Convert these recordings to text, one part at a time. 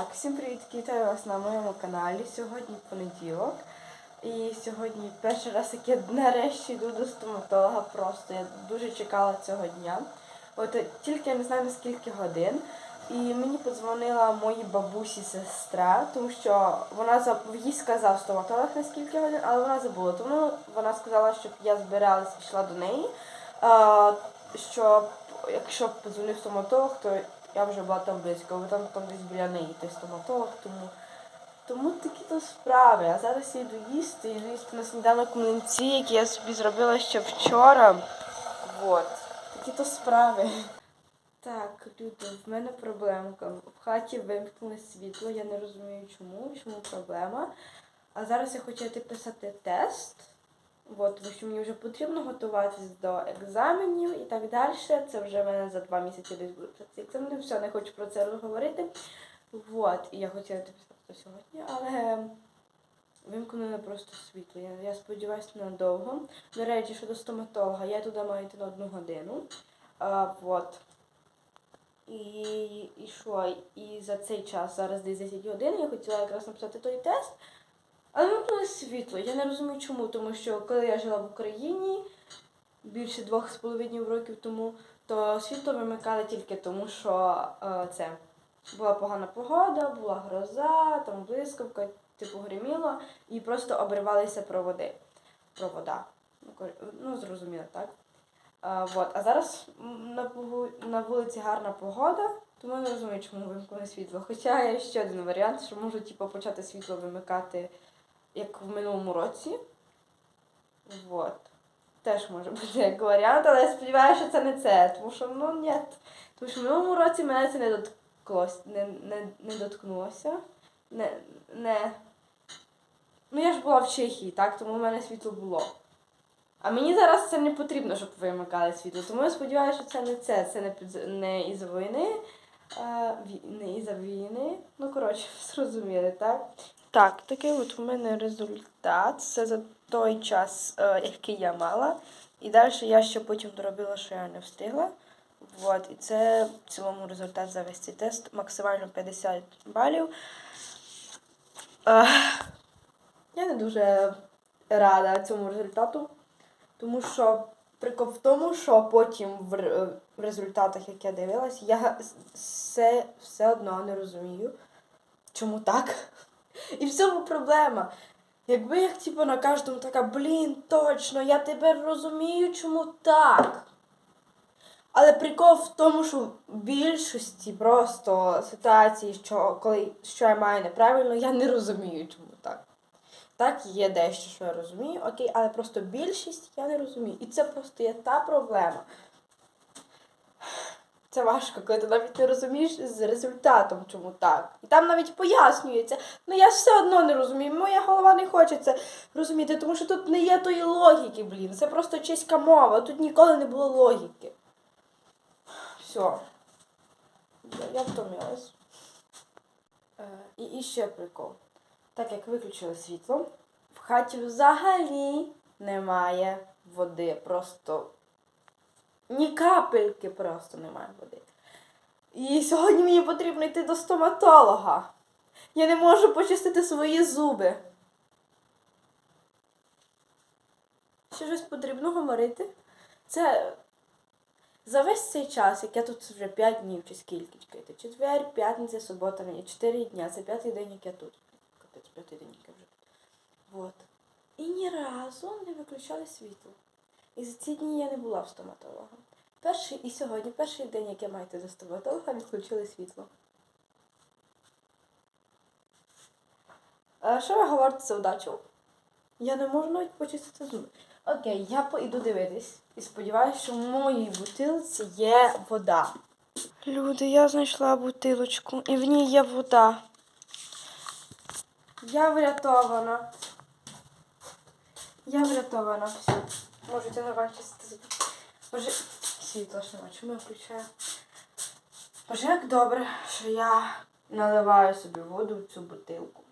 Так, всім привіт, вітаю вас на моєму каналі. Сьогодні понеділок. І сьогодні перший раз, як я нарешті йду до стоматолога. Просто я дуже чекала цього дня. От тільки я не знаю на скільки годин. І мені подзвонила моїй бабусі сестра, тому що вона їй сказав стоматолог на скільки годин, але вона забула. Тому вона сказала, щоб я збиралась і йшла до неї. А, щоб якщо подзвонив стоматолог, то я вже була там близько, бо там, там десь біля неї той стоматолог, тому. Тому такі то справи. А зараз я йду їсти, йду їсти на сніданок млинці, які я собі зробила ще вчора. Вот. Такі то справи. Так, люди, в мене проблемка. В хаті вимкнули світло, я не розумію чому, чому проблема. А зараз я хочу писати тест. От, тому що мені вже потрібно готуватись до екзаменів і так далі. Це вже в мене за два місяці десь будуть ці екзамени. Все, не хочу про це говорити. От, і я хотіла це писати сьогодні, але вимкнули просто світло. Я, я сподіваюся надовго. До речі, щодо стоматолога, я туди маю йти на одну годину. А, от. І, і що? І за цей час, зараз десь 10 годин, я хотіла якраз написати той тест. Але вимкнули світло. Я не розумію чому, тому що коли я жила в Україні більше двох з половиною років тому, то світло вимикали тільки тому, що е, це була погана погода, була гроза, там блискавка, типу гриміло, і просто обривалися проводи. Провода. Ну, Ну, зрозуміло, так? А, вот. а зараз на, на вулиці гарна погода, тому я не розумію, чому вимкнули світло. Хоча є ще один варіант, що можу типу, почати світло вимикати як в минулому році. Вот. Теж може бути як варіант, але я сподіваюся, що це не це. Тому що, ну ні. Тому що в минулому році мене це не доткнулося. Не, не, не доткнулося. Не, не... Ну я ж була в Чехії, так, тому в мене світло було. А мені зараз це не потрібно, щоб вимикали світло. Тому я сподіваюся, що це не це. Це не, не із війни. А, не із-за війни. Ну, коротше, зрозуміли, так? Так, такий от у мене результат. Це за той час, е, який я мала. І далі я ще потім доробила, що я не встигла. Вот. І це в цілому результат за весь цей тест. Максимально 50 балів. Е, я не дуже рада цьому результату, тому що прикол в тому, що потім в результатах, як я дивилась, я все, все одно не розумію, чому так. І в цьому проблема. Якби як типу на кожному така, блін, точно, я тепер розумію, чому так. Але прикол в тому, що в більшості просто ситуацій, що коли що я маю неправильно, я не розумію, чому так. Так, є дещо, що я розумію, окей, але просто більшість я не розумію. І це просто є та проблема. Це важко, коли ти навіть не розумієш з результатом, чому так. І там навіть пояснюється. Ну я все одно не розумію. Моя голова не хоче це розуміти, тому що тут не є тої логіки, блін. Це просто чеська мова. Тут ніколи не було логіки. Все. Я, я втомилась. Е, і, і ще прикол. Так як виключили світло, в хаті взагалі немає води. Просто ні капельки просто немає води. І сьогодні мені потрібно йти до стоматолога. Я не можу почистити свої зуби. Ще щось потрібно говорити. Це за весь цей час, як я тут вже 5 днів чи скільки чекайте. Четвер, п'ятниця, субота, неділя. 4 дня. Це п'ятий день, як я тут. Капець, п'ятий день, як я вже тут. І ні разу не виключали світло. І за ці дні я не була в стоматолога. Перший і сьогодні, перший день, як я маю до стоматолога, відключили світло. А що ви говорите за удачу? Я не можу навіть почистити зуби. Окей, я поїду дивитись. І сподіваюся, що в моїй бутилці є вода. Люди, я знайшла бутилочку, і в ній є вода. Я врятована. Я врятована. Все. Можете зуби. Боже, світло ж нема, чому я включаю? Боже, як добре, що я наливаю собі воду в цю бутилку.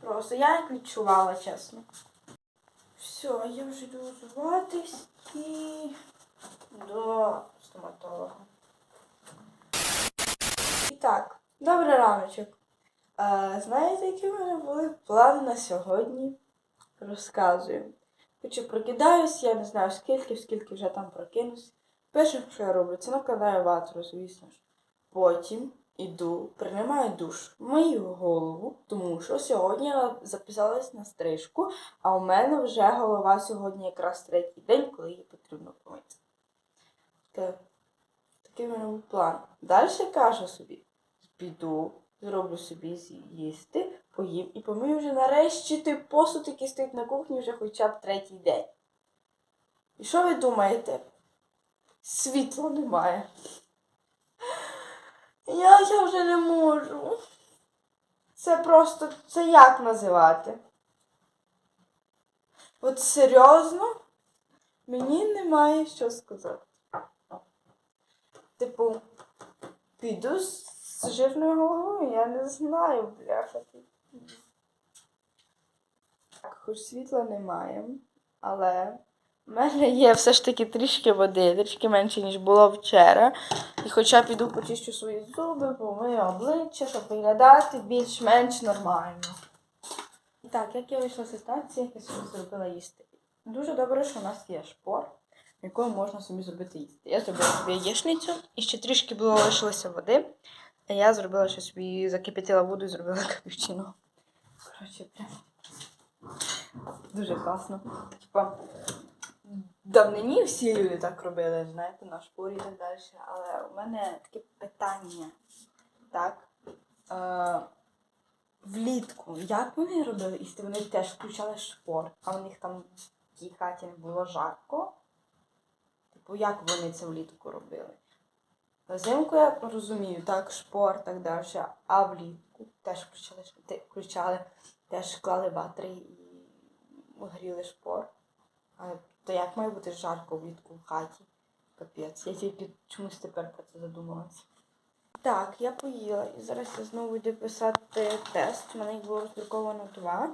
Просто я як відчувала, чесно. Все, я вже йду зватись і до стоматолога. І так, Добрий раночок. А, знаєте, які в мене були плани на сьогодні? Розказую. Хоча прокидаюсь, я не знаю скільки, скільки вже там прокинусь. Перше, що я роблю, це накладаю ватру, звісно ж. Потім іду, приймаю душ, мию голову, тому що сьогодні я записалась на стрижку, а у мене вже голова сьогодні якраз третій день, коли її потрібно помити. Так. Такий в мене був план. Далі кажу собі, піду, зроблю собі з'їсти, поїм і помию вже нарешті той посуд, який стоїть на кухні вже хоча б третій день. І що ви думаєте? Світла немає. Я, я вже не можу. Це просто, це як називати? От серйозно, мені немає що сказати. Типу, піду з жирною головою, я не знаю, бляха. Хоч світла немає, але в мене є все ж таки трішки води, трішки менше, ніж було вчора. І хоча піду почищу свої зуби, помию обличчя, щоб виглядати більш-менш нормально. І так, як я вийшла з ситуації, я собі зробила їсти. Дуже добре, що у нас є шпор, якою можна собі зробити їсти. Я зробила собі яєчницю і ще трішки було лишилося води. А я зробила ще собі, закипятила воду і зробила капючино. Коротше, прям дуже класно. Типа, давнині всі люди так робили, знаєте, на шпорі і так далі. Але у мене таке питання. Так. Е, влітку, як вони робили їсти? Вони теж включали шпор, а у них там в тій хаті не було жарко. Типу, як вони це влітку робили? Взимку я розумію, так, шпор, так далі, а влітку теж включали, включали, теж клали ватри і гріли шпор. А то як має бути жарко влітку в хаті? Капець. Я тільки чомусь тепер про це задумалася. Так, я поїла і зараз я знову йду писати тест. У мене їх було роздруковано два.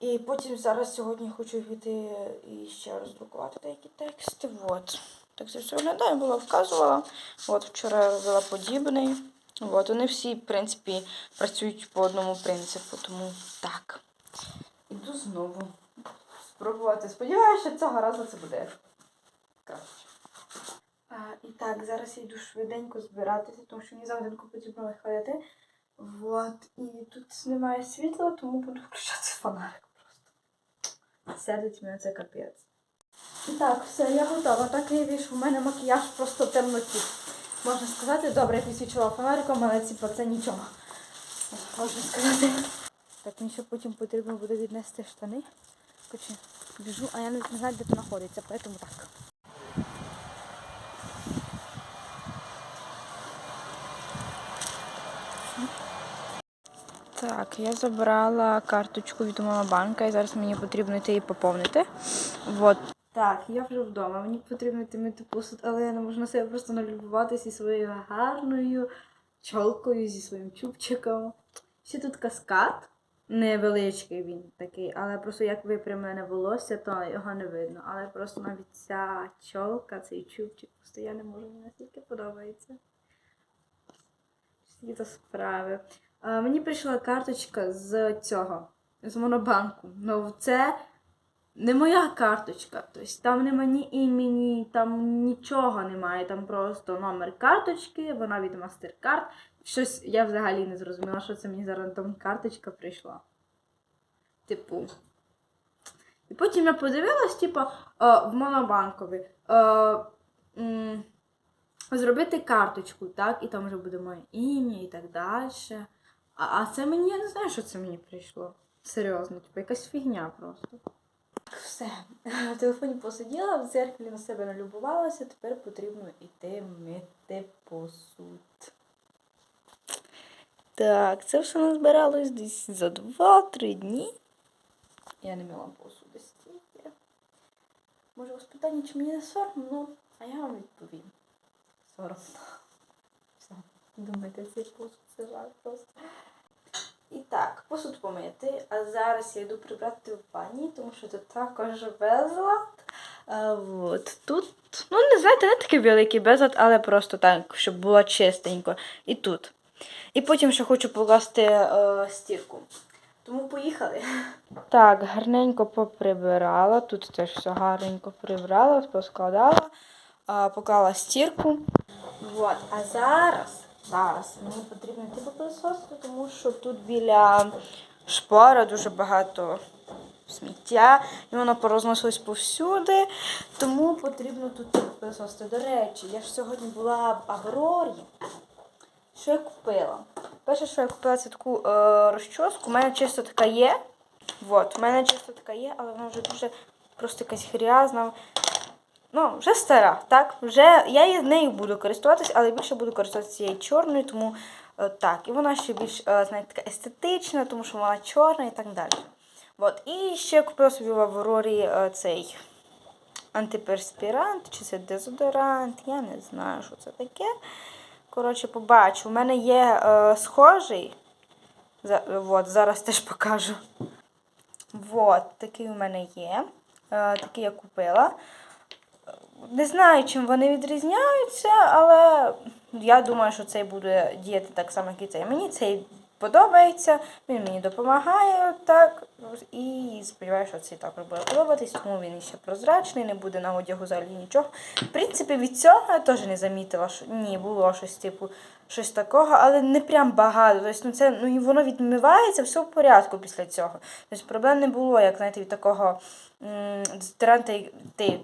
І потім зараз сьогодні хочу піти і ще роздрукувати деякі тексти. От. Так це все виглядає, була вказувала. От вчора я робила подібний. От, вони всі, в принципі, працюють по одному принципу, тому так. Іду знову спробувати. Сподіваюся, що цього разу це буде краще. А, і так, зараз я йду швиденько збиратися, тому що мені за годинку потрібно виходити. Вот. І тут немає світла, тому буду включати фонарик просто. Сердить мене це капець. І так, все, я готова. Так і вийшов. У мене макіяж просто в темноті. Можна сказати, добре, я підсвічувала фонариком, але типу, це нічого. Можна сказати. Так, мені ще потім потрібно буде віднести штани. Короче, біжу, а я не знаю, де то знаходиться, поэтому так. Так, я забрала карточку від банка і зараз мені потрібно йти її поповнити. Вот. Так, я вже вдома. Мені потрібно йти мити посуд, але я не можу на себе просто налюбуватися своєю гарною чолкою, зі своїм чубчиком. Ще тут каскад. Невеличкий він такий, але просто як випрямлене волосся, то його не видно. Але просто навіть ця чолка, цей чубчик, просто я не можу, мені настільки подобається. Які то справи. А, мені прийшла карточка з цього, з монобанку. Ну, це не моя карточка. Тобто там нема ні імені, там нічого немає. Там просто номер карточки, вона від MasterCard. Щось я взагалі не зрозуміла, що це мені за рандом карточка прийшла. Типу. І потім я подивилась, типу, е, в монобанкові. Е, зробити карточку, так, і там вже буде моє ім'я і так далі. А, а це мені, я не знаю, що це мені прийшло. Серйозно, типу, якась фігня просто. Все. На телефоні посиділа, в дзеркалі на себе налюбувалася, тепер потрібно йти мити посуд. Так, це все назбиралось десь за 2-3 дні. Я не мила посуду стільки. Може, у питання, чи мені не соромно? А я вам відповім. Соромно. Все. Думаєте, цей посуд це жарт просто. І так, посуд помити. А зараз я йду прибрати в ванні, тому що тут також безлад. А, от. Тут, ну не знаєте, не такий великий безлад, але просто так, щоб було чистенько. І тут. І потім ще хочу покласти е, стірку. Тому поїхали. Так, гарненько поприбирала. Тут теж все гарненько прибрала, поскладала, а, поклала стірку. Вот. А зараз, зараз мені потрібно йти попилососити, тому що тут біля шпора дуже багато сміття, і воно порозносилось повсюди, тому потрібно тут попилососити. До речі, я ж сьогодні була в Аврорі. Що я купила? Перше, що я купила, це таку е, розчоску. У мене чисто така є. Вот, у мене чисто така є, але вона вже дуже просто якась грязна. Ну, вже стара, так? Вже я її- нею буду користуватись, але більше буду користуватися цією чорною, тому е, так. І вона ще більш, е, знаєте, така естетична, тому що вона чорна і так далі. От. І ще купила собі в Аврорі е, цей антиперспірант, чи це дезодорант, я не знаю, що це таке. Коротше, побачу. У мене є е, схожий. За, от, зараз теж покажу. Вот, такий у мене є. Е, такий я купила. Не знаю, чим вони відрізняються, але я думаю, що цей буде діяти так само, як і цей. Мені цей подобається, він мені допомагає так. І сподіваюся, що цей також буде подобатись, тому він ще прозрачний, не буде на одягу взагалі нічого. В принципі, від цього я теж не замітила, що ні, було щось типу щось такого, але не прям багато. Тобто, ну, це, ну, воно відмивається, все в порядку після цього. Тобто проблем не було, як знаєте, від такого дезодоранта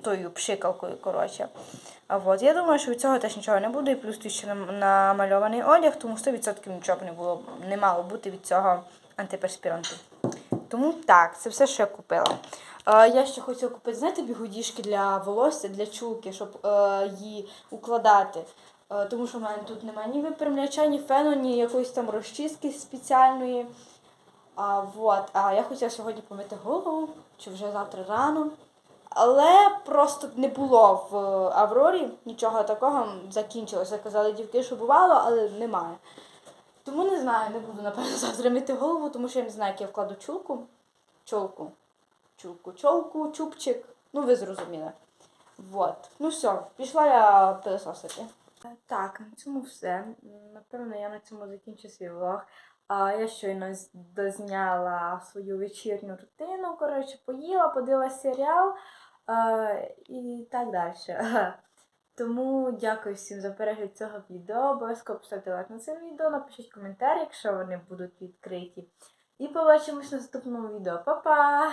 тою пшикалкою, коротше. А от, я думаю, що від цього теж нічого не буде, і плюс тут ще намальований одяг, тому 100% нічого не було, не мало бути від цього антиперспіранту. Тому так, це все, що я купила. Е, я ще хотіла купити, знаєте, бігудішки для волосся, для чулки, щоб е, її укладати. Е, тому що в мене тут немає ні випрямляча, ні фену, ні якоїсь там розчіски спеціальної. А, вот. а я хотіла сьогодні помити голову, чи вже завтра рано. Але просто не було в Аврорі нічого такого закінчилося. Казали дівки, що бувало, але немає. Тому не знаю, не буду, напевно, завтра мити голову, тому що я не знаю, як я вкладу чулку. Чолку. Чулку, чолку, чубчик. Ну, ви зрозуміли. Вот. Ну все, пішла я пилососити. Так, на цьому все. Напевно, я на цьому закінчу свій влог. А, я щойно дозняла свою вечірню рутину. Коротше, поїла, подивилася серіал а, і так далі. Тому дякую всім за перегляд цього відео. Обов'язково поставте лайк на це відео, напишіть коментар, якщо вони будуть відкриті. І побачимось в наступному відео. Па-па!